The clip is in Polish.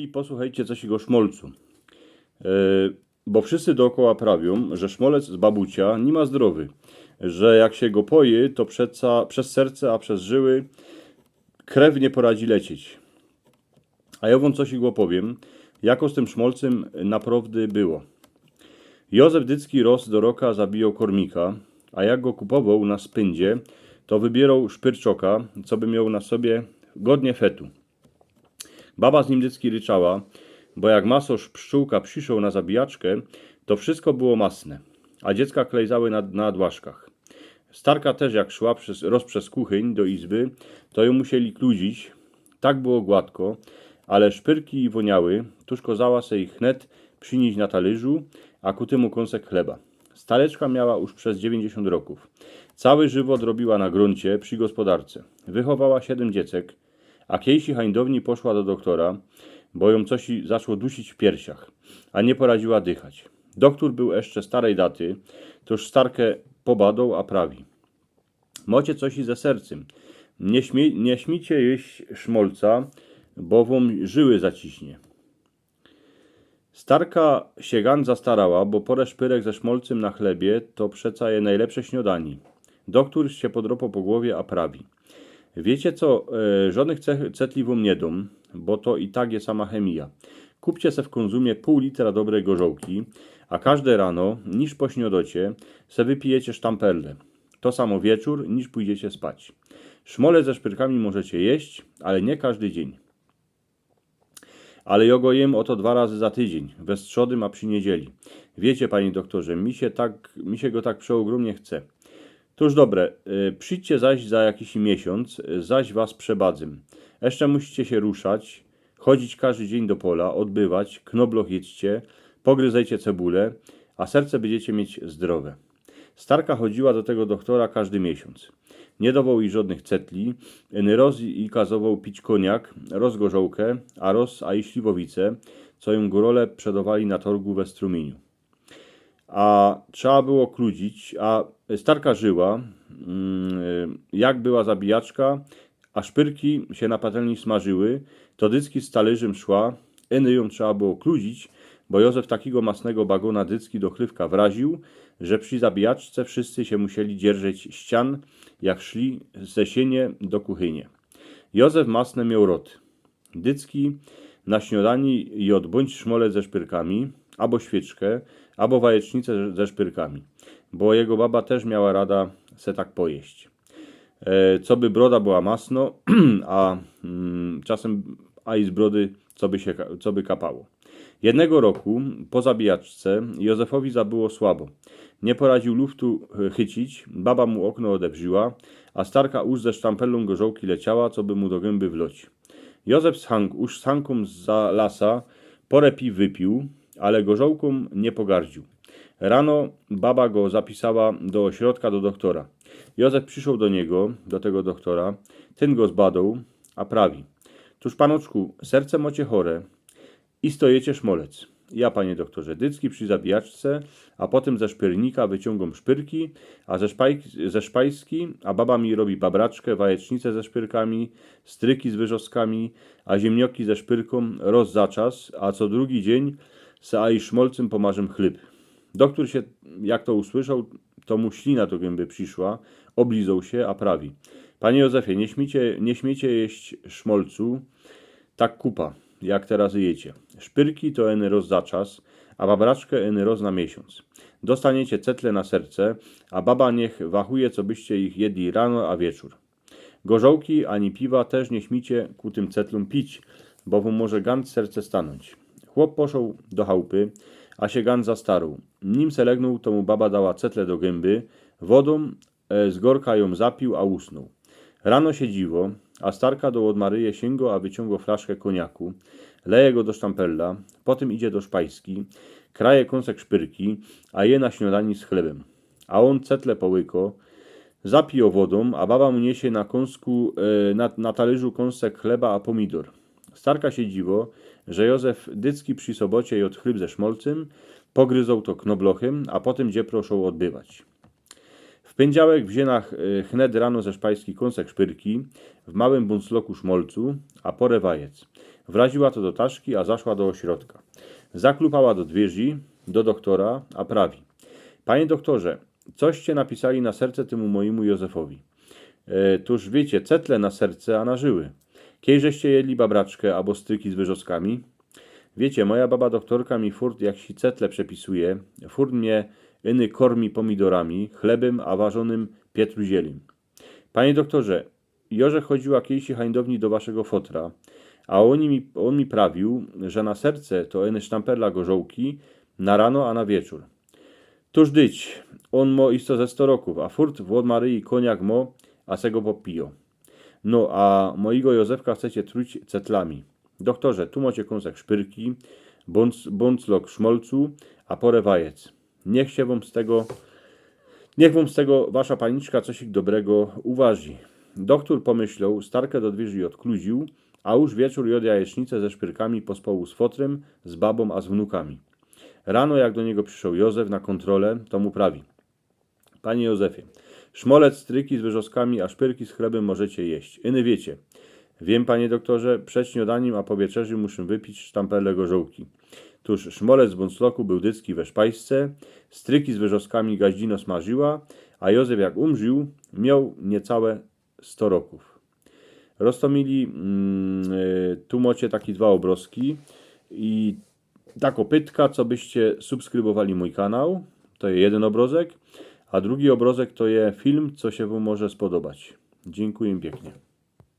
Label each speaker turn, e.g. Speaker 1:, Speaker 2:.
Speaker 1: I posłuchajcie coś jego szmolcu. E, bo wszyscy dookoła prawią, że szmolec z babucia nie ma zdrowy, że jak się go poje, to przeca, przez serce, a przez żyły krew nie poradzi lecieć. A ja wam coś go powiem, jako z tym szmolcem naprawdę było. Józef Dycki ros do roka zabijał kormika, a jak go kupował na spędzie, to wybierał szpyrczoka, co by miał na sobie godnie fetu. Baba z nim Dycki ryczała, bo jak masoż pszczółka przyszł na zabijaczkę, to wszystko było masne, a dziecka klejzały na, na dłaszkach. Starka też jak szła przez, roz kuchyń do izby, to ją musieli kludzić. Tak było gładko, ale szpyrki woniały, tuż kozała se ich chnet przynieść na talerzu, a ku temu kąsek chleba. Staleczka miała już przez 90 roków. Cały żywot robiła na gruncie przy gospodarce. Wychowała siedem dziecek, a kiejsi hańdowni poszła do doktora, bo ją coś zaczło dusić w piersiach, a nie poradziła dychać. Doktor był jeszcze starej daty, toż starkę pobadał, a prawi. Mocie coś ze sercem. Nie, śmie, nie śmicie jeść szmolca, bo wam żyły zaciśnie. Starka się zastarała, bo porę szpyrek ze szmolcem na chlebie to przeca je najlepsze śniadani. Doktor się podropał po głowie, a prawi. Wiecie co, e, żadnych cech- cetli wam nie dom, bo to i tak jest sama chemia. Kupcie se w konzumie pół litra dobrej gorzołki, a każde rano, niż po śniodocie, se wypijecie sztamperle. To samo wieczór, niż pójdziecie spać. Szmole ze szpyrkami możecie jeść, ale nie każdy dzień. Ale ja go jem oto dwa razy za tydzień, we strzodym, a przy niedzieli. Wiecie, panie doktorze, mi się, tak, mi się go tak przeogromnie chce. Toż dobre, y, przyjdźcie zaś za jakiś miesiąc, y, zaś was przebadzym. Jeszcze musicie się ruszać, chodzić każdy dzień do pola, odbywać, knobloch jedźcie, pogryzajcie cebulę, a serce będziecie mieć zdrowe. Starka chodziła do tego doktora każdy miesiąc. Nie dawał jej żadnych cetli, roz i kazował pić koniak, roz gorzołkę, a roz a i śliwowice, co ją górole przedawali na torgu we strumieniu a trzeba było kludzić, a starka żyła, mm, jak była zabijaczka, a szpyrki się na patelni smażyły, to dycki z talerzem szła, eny ją trzeba było kludzić, bo Józef takiego masnego bagona dycki do wraził, że przy zabijaczce wszyscy się musieli dzierżeć ścian, jak szli ze sienie do kuchynie. Józef masne miał rot. Dycki na śniadani jod bądź szmolec ze szpyrkami, albo świeczkę, albo wajecznicę ze szpyrkami, bo jego baba też miała rada se tak pojeść. E, co by broda była masno, a mm, czasem a i z brody co by, się, co by kapało. Jednego roku po zabijaczce Józefowi zabyło słabo. Nie poradził luftu e, chycić, baba mu okno odebrzyła, a starka już ze sztampelą gorzołki leciała, co by mu do gęby wloć. Józef z Hank, już z Hanką za lasa porę piw wypił, ale gorzołką nie pogardził. Rano baba go zapisała do ośrodka do doktora. Józef przyszedł do niego, do tego doktora, ten go zbadał, a prawi. Tuż panoczku, serce mocie chore i stojecie szmolec. Ja, panie doktorze, dycki przy zabijaczce, a potem ze szpyrnika wyciągam szpyrki, a ze, szpajk, ze szpajski, a baba mi robi babraczkę, wajecznicę ze szpyrkami, stryki z wyżoskami, a ziemnioki ze szpyrką roz za czas, a co drugi dzień se a i szmolcem pomarzem chleb. Doktor się, jak to usłyszał, to mu ślina do gęby przyszła, oblizał się, a prawi. Panie Józefie, nie śmiecie, nie śmiecie jeść szmolcu, tak kupa, jak teraz jecie. Szpyrki to eny roz za czas, a babraczkę eny roz na miesiąc. Dostaniecie cetle na serce, a baba niech wachuje, co byście ich jedli rano, a wieczór. Gorzołki ani piwa też nie śmicie ku tym cetlom pić, bo wam może gant serce stanąć. Chłop poszł do chałupy, a się gan zastarł. Nim se legnął, to mu baba dała cetle do gęby, wodą e, z gorka ją zapił, a usnął. Rano się dziwo, a starka do odmaryje sięgo, a wyciągło flaszkę koniaku, leje go do sztampella, potem idzie do szpajski, kraje kąsek szpyrki, a je na śniadani z chlebem. A on cetle połyko, zapio wodą, a baba mu niesie na kąsku, e, na, na talerzu kąsek chleba, a pomidor. Starka się dziwo, że Józef Dycki przy sobocie jadł chleb ze szmolcem, pogryzał to knoblochem, a potem gdzie proszą odbywać. W poniedziałek w zienach y, chnet rano ze szpajski kąsek szpyrki, w małym buncloku szmolcu, a porę wajec. Wraziła to do taszki, a zaszła do ośrodka. Zaklupała do drzwi, do doktora, a prawi. Panie doktorze, coście napisali na serce temu mojemu Józefowi? E, tuż wiecie, cetle na serce, a na żyły. Kiejżeście jedli babraczkę albo stryki z wyrzostkami? Wiecie, moja baba doktorka mi furt jak si cetle przepisuje, furt mnie iny kormi pomidorami, chlebem, a ważonym pietruzielim. Panie doktorze, Jorze chodziła kiedyś hańdowni do waszego fotra, a on mi, on mi prawił, że na serce to eny sztamperla gorzołki, na rano, a na wieczór. Tuż dyć, on mo isto ze sto roków, a furt w Maryi koniak mo, a se go popijo. No, a mojego Józefka chcecie truć cetlami. Doktorze, tu macie kąsek szpyrki, bąc, bąclok szmolcu, a porę wajec. Niech się wam z tego, niech wam z tego wasza paniczka coś dobrego uważy. Doktor pomyślał, starkę do drzwi odkluził, a już wieczór jodł jajecznicę ze szpyrkami pospołu z fotrem, z babą, a z wnukami. Rano, jak do niego przyszedł Józef na kontrolę, to mu prawi. Panie Józefie, szmolec, stryki z wyrzostkami, a szpyrki z chlebem możecie jeść. Iny wiecie. Wiem, panie doktorze, przed śniadaniem, a po wieczerzy muszę wypić sztamperle gorzołki. Tuż szmolec z bącloku był dycki we szpajsce, stryki z wyrzostkami gaździno smażyła, a Józef jak umrzył, miał niecałe 100 roków. Roztomili, mm, y, tu macie takie dwa obrazki i tak pytka, co byście subskrybowali mój kanał, to jest jeden obrazek, a drugi obrazek to jest film, co się wam może spodobać. Dziękuję pięknie.